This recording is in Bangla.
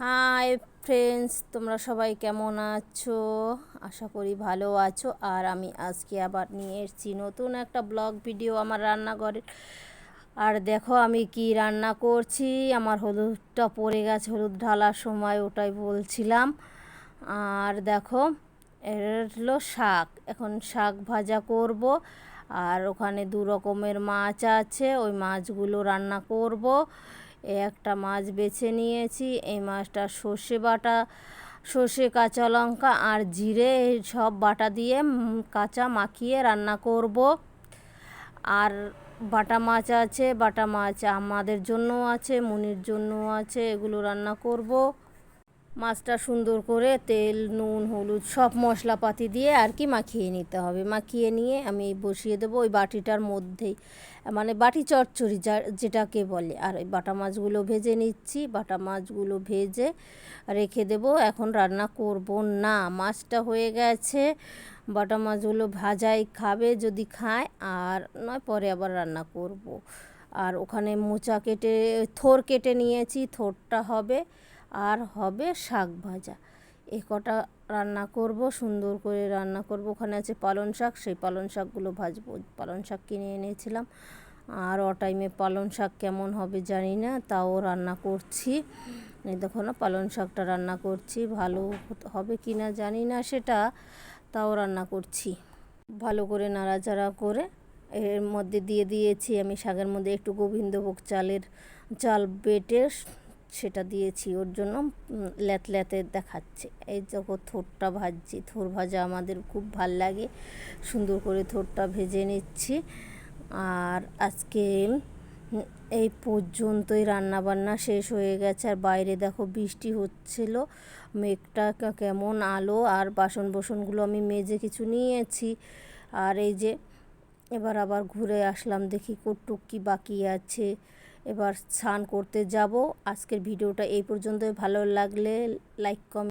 হাই ফ্রেন্ডস তোমরা সবাই কেমন আছো? আশা করি ভালো আছো। আর আমি আজকে আবার নিয়ে এসেছি নতুন একটা ব্লগ ভিডিও আমার রান্নাঘরের আর দেখো আমি কি রান্না করছি। আমার হলুদটা পড়ে গেছে, হলুদ ঢালার সময় ওটাই বলছিলাম। আর দেখো, এর হলো শাক। এখন শাক ভাজা করব। আর ওখানে দু রকমের মাছ আছে, ওই মাছগুলো রান্না করব। একটা মাছ বেছে নিয়েছি, এই মাছটা সর্ষে বাটা, সর্ষে কাঁচা লঙ্কা আর জিরে সব বাটা দিয়ে কাঁচা মাখিয়ে রান্না করব। আর বাটা মাছ আছে, বাটা মাছ আমাদের জন্য আছে, মুনির জন্য আছে, এগুলো রান্না করব। মাছটা সুন্দর করে তেল, নুন, হলুদ সব মশলাপাতি দিয়ে আর কি মাখিয়ে নিতে হবে। মাখিয়ে নিয়ে আমি বসিয়ে দেবো ওই বাটিটার মধ্যেই। মানে বাটি চচ্চড়ি যা, যেটাকে বলে। আর ওই বাটা মাছগুলো ভেজে নিচ্ছি। বাটা মাছগুলো ভেজে রেখে দেবো। এখন রান্না করব না। মাছটা হয়ে গেছে। বাটা মাছগুলো ভাজাই খাবে যদি খায়। আর নয়, পরে আবার রান্না করব। আর ওখানে মোচা কেটে, থোর কেটে নিয়েছি। থোরটা হবে। আর হবে শাক ভাজা। এ কটা রান্না করব, সুন্দর করে রান্না করব। ওখানে আছে পালং শাক, সেই পালং শাকগুলো ভাজবো। পালং শাক কিনে এনেছিলাম। আর অ টাইমে পালং শাক কেমন হবে জানি না, তাও রান্না করছি। দেখো না, পালং শাকটা রান্না করছি। ভালো হবে কি না জানি না সেটা, তাও রান্না করছি। ভালো করে নাড়াচাড়া করে এর মধ্যে দিয়ে দিয়েছি আমি শাকের মধ্যে একটু গোবিন্দভোগ চালের, চাল বেটে সেটা দিয়েছি, ওর জন্য ল্যাত ল্যাতে দেখাচ্ছে। এই যখন থোরটা ভাজছি, থোর ভাজা আমাদের খুব ভালো লাগে। সুন্দর করে থোরটা ভেজে নিচ্ছি। আর আজকে এই পর্যন্তই রান্না বান্না শেষ হয়ে গেছে। আর বাইরে দেখো, বৃষ্টি হচ্ছিল। মেঘটা কেমন আলো, আর বাসন বাসনগুলো আমি মেজে কিছু নিয়েছি। আর এই যে, এবার আবার ঘুরে আসলাম, দেখি কটুক কি বাকি আছে। এবার স্নান করতে যাব। আজকের ভিডিওটা এই পর্যন্তই। ভালো লাগলে লাইক কমেন্ট